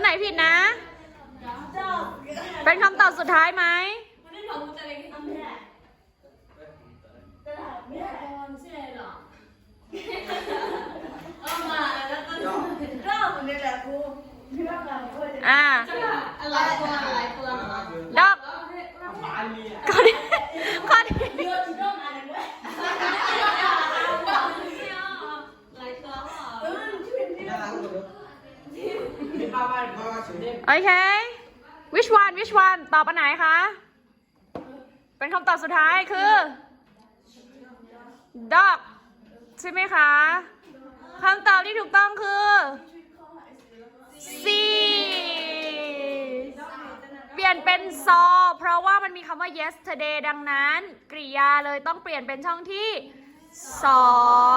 ตัวไหนผิดนะ เป็นคำตอบสุดท้ายไหมอ่าดอก โอเค which one which one ตอบอันไหนคะ เป็นคำตอบสุดท้ายคือ dog ใช่ไหมคะคำตอบที่ถูกต้องคือ C เปลี่ยนเป็น saw เพราะว่ามันมีคำว่า yesterday ดังนั้น กริยาเลยต้องเปลี่ยนเป็นช่องที่2